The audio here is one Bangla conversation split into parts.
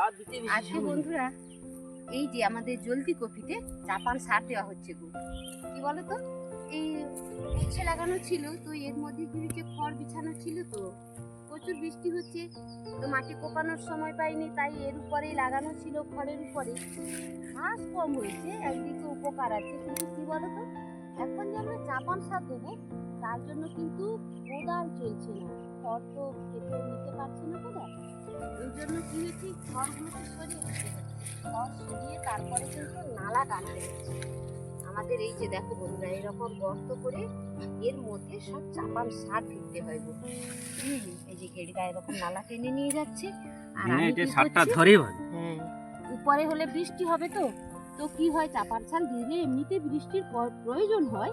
আজকে বন্ধুরা এই যে আমাদের জলদি কপিতে চাপান সার দেওয়া হচ্ছে গো। কি বলো তো এই উচ্ছে লাগানো ছিল তো এর মধ্যে হচ্ছে খড় বিছানো ছিল তো। প্রচুর বৃষ্টি হচ্ছে তো মাটি কোপানোর সময় পাইনি তাই এর উপরেই লাগানো ছিল খড়ের উপরে। ঘাস কম হয়েছে একদিকে উপকার আছে কিন্তু কি বলো তো এখন যে আমরা চাপান সার দেবো তার জন্য কিন্তু কোদাল চলছে না। খড় তো কেটে নিতে পারছে না কোদাল। এই জন্য কি হচ্ছে খড়গুলোকে সরিয়ে দিতে হচ্ছে খড় সরিয়ে তারপরে কিন্তু নালা হচ্ছে আমাদের এই যে দেখো বন্ধুরা এরকম গর্ত করে এর মধ্যে সব চাপান সার দিতে হয় গো হুম, এই যে গেড়িটা এরকম নালা টেনে নিয়ে যাচ্ছে। আর মানে আমি সারটা করছি? হ্যাঁ উপরে হলে বৃষ্টি হবে তো। তো কি হয় চাপার সার দিলে এমনিতে বৃষ্টির প্রয়োজন হয়।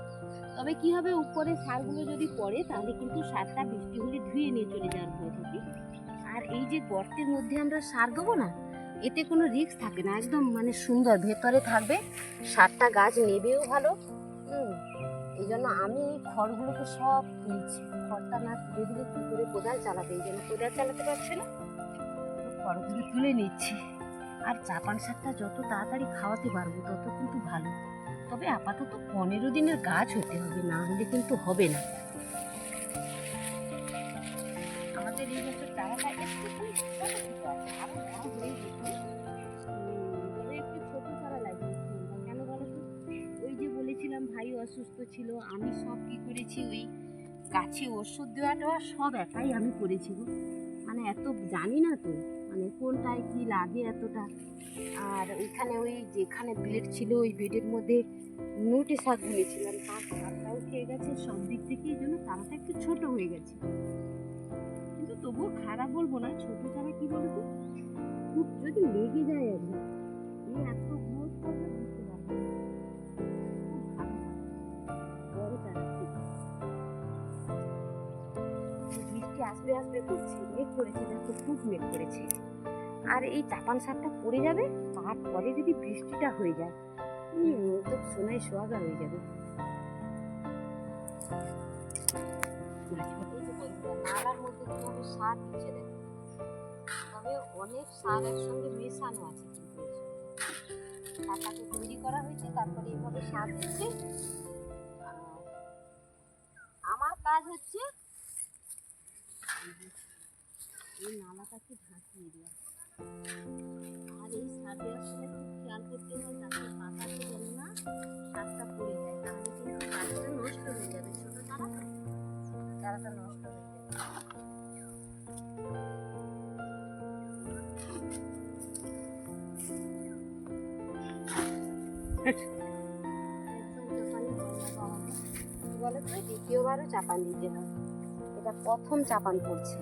তবে কি হবে উপরে সারগুলো যদি পড়ে তাহলে কিন্তু সারটা বৃষ্টি হলে ধুয়ে নিয়ে চলে যাওয়ার ভয় থাকে আর এই যে গর্তের মধ্যে আমরা সার দেবো না, এতে কোনো রিস্ক থাকে না, একদম মানে সুন্দর, ভেতরে থাকবে, সারটা গাছ নেবেও ভালো এই জন্য আমি খড়গুলোকে সব তুলছি, খড়টা না তুলে দিলে কী করে কোদাল চালাবে, এই জন্য কোদাল চালাতে পারছে না, খড়গুলো তুলে নিচ্ছি, আর চাপান শাকটা যত তাড়াতাড়ি খাওয়াতে পারব, তত কিন্তু ভালো, তবে আপাতত পনেরো দিনের গাছ হতে হবে, না হলে কিন্তু হবে না। আমাদের এই কেন বলো ওই যে বলেছিলাম ভাই অসুস্থ ছিল, আমি সব কি করেছি ওই গাছে ওষুধ দেওয়া দেওয়া সব একাই আমি করেছি মানে এত জানি না তো মানে কোনটায় কি লাগে, এতটা, আর ওইখানে ওই যেখানে বেড ছিল, ওই বেডের মধ্যে নোটে শাক বুনেছিলাম তার শাকটাও খেয়ে গেছে সব দিক থেকে এই জন্য চারাটা একটু ছোট হয়ে গেছে তবুও খারাপ বলব না, ছোট চারা কি বলতো খুব যদি লেগে যায় আর কি এত আসবে আসবে করছে খুব আর এই চাপান সারটা পড়ে যাবে, তারপরে যদি বৃষ্টিটা হয়ে যায় তো সোনায় সোয়াগা হয়ে যাবে। মধ্যে কীভাবে সার দিচ্ছে দেখো তবে অনেক সার একসঙ্গে মেশানো আছে কিন্তু সঙ্গে। তৈরি করা হয়েছে, তারপরে এভাবে সার দিচ্ছে। আমার কাজ হচ্ছে এই নালাটাকে ঢাকিয়ে দেওয়া। আর এই সার দেওয়ার সময় খুব খেয়াল করতে হয় যাতে পাতাতে যেন না সারটা পড়ে যায়, তাহলে কিন্তু গাছটা নষ্ট হয়ে যাবে। ছোট চারা চারাটা নষ্ট দ্বিতীয়বারও চাপান দিতে হয় এটা প্রথম চাপান পড়ছে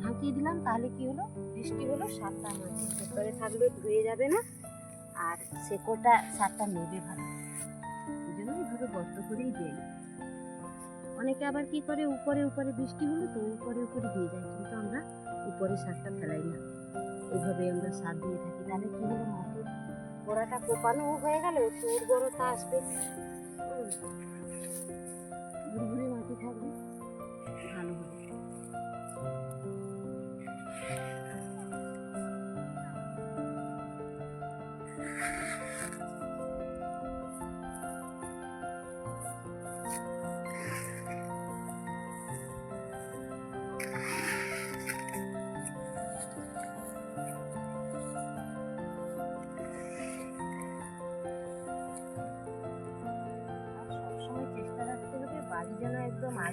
ঢাকিয়ে দিলাম, তাহলে কি হলো? বৃষ্টি হলো সারটা মাটির ভেতরে থাকলে ধুয়ে যাবে না। আর সেকোটা সাতটা নেবে ভালো। এই জন্য এইভাবে গর্ত করেই দেয় অনেকে আবার কি করে, উপরে উপরে বৃষ্টি হলো তো উপরে উপরে দিয়ে যায়, কিন্তু আমরা উপরে সারটা ফেলাই না। এইভাবে আমরা সার দিয়ে থাকি। তাহলে কি হলো মাটির গোড়াটা কোপানো হয়ে গেল, একটু উর্বরতা আসবে। ঘুরে ঘুরে মাটি থাকবে।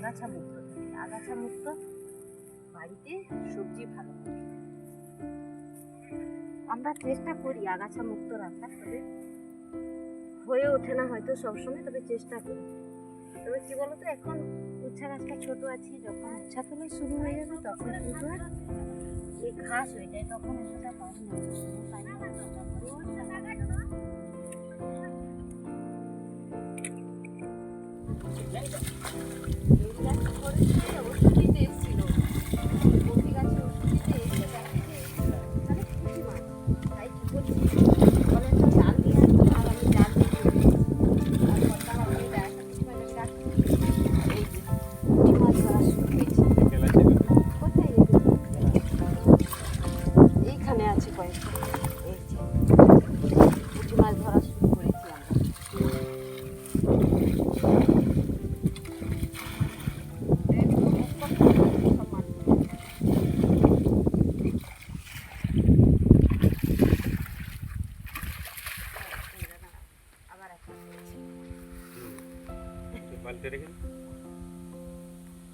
আগাছা মুক্ত থাকে। আগাছা মুক্ত বাড়িতে সবজি ভালো আমরা চেষ্টা করি আগাছা মুক্ত রাখার, তবে হয়ে ওঠে না হয়তো সবসময়, তবে চেষ্টা করি। তবে কি বলতো, এখন উচ্ছা গাছটা ছোট আছে, যখন উচ্ছা তুলে শুরু হয়ে যাবে, তখন কিন্তু আর এই ঘাস হয়ে যায়, তখন না। পাই না।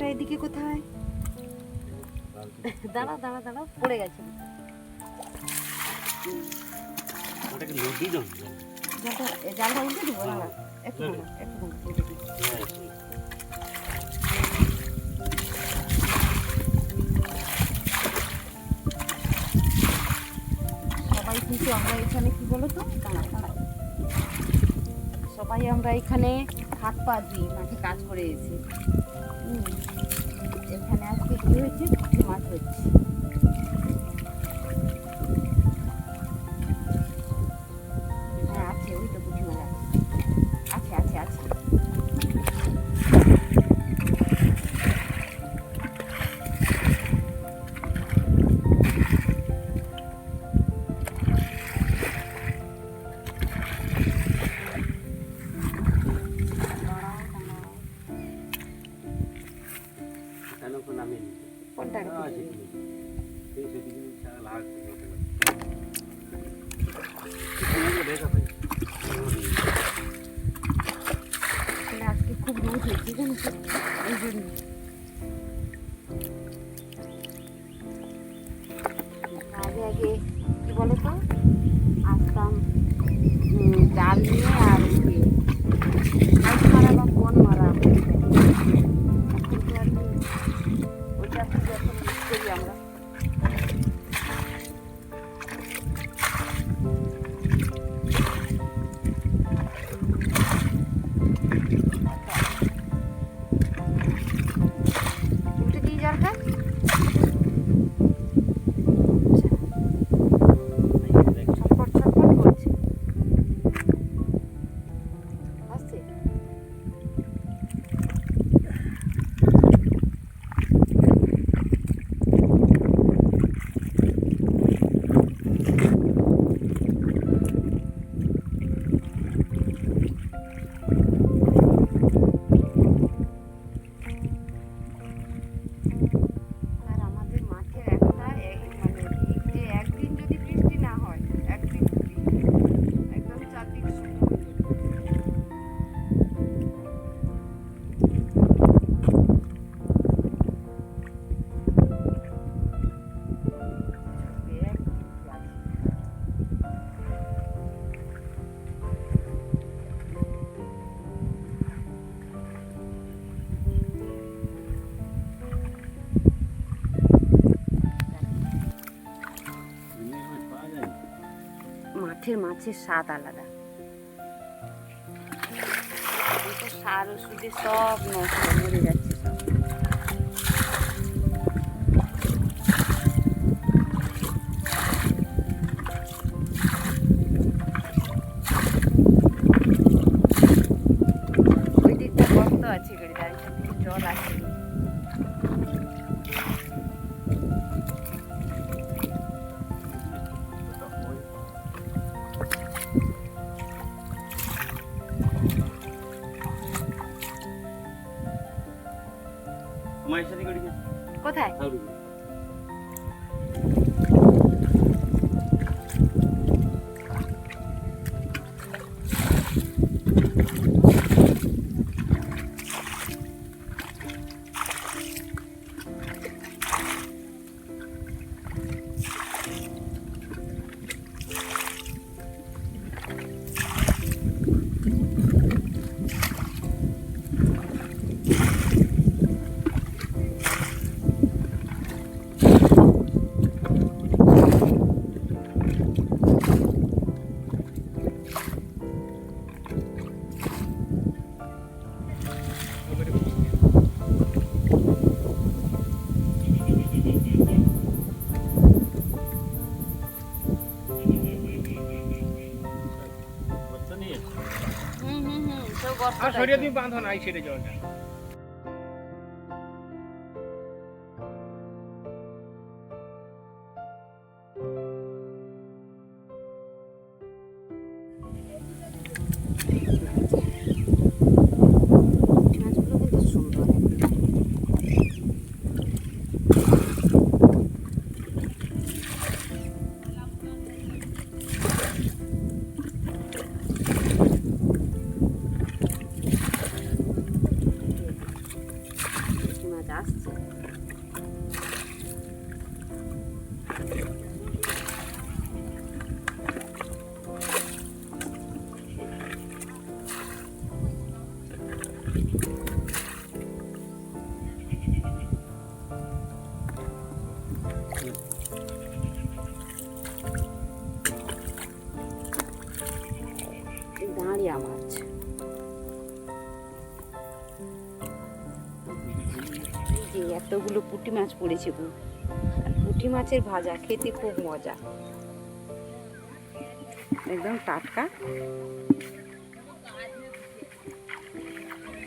একটা এদিকে কোথায়? দাঁড়া দাঁড়া দাঁড়া পড়ে গেছে। ওটাকে নদী দাও জালটা জালটা উল্টে দেবো দাঁড়া একটু একটু দাঁড়া, উল্টে দিই। সবাই কিন্তু আমরা এখানে কি বলো তো দাঁড়া দাঁড়া সবাই আমরা এখানে হাত পা ধুই মাঠে কাজ করে এসে। এখানে আজকে কী হয়েছে? মাছ হচ্ছে। আগে কি বলো তো আসতাম ডাল নিয়ে আর মাঠের মাছের স্বাদ আলাদা। সার ওষুধে সব নষ্ট মরে যাচ্ছে তোমার সাথে করি কোথায় সরিয়ে তুমি বাঁধো না এই ছেড়ে জলটা। দাঁড়িয়া মাছ যে এতগুলো পুটি মাছ পড়েছে গু। আর পুঁটি মাছের ভাজা খেতে খুব মজা। একদম টাটকা।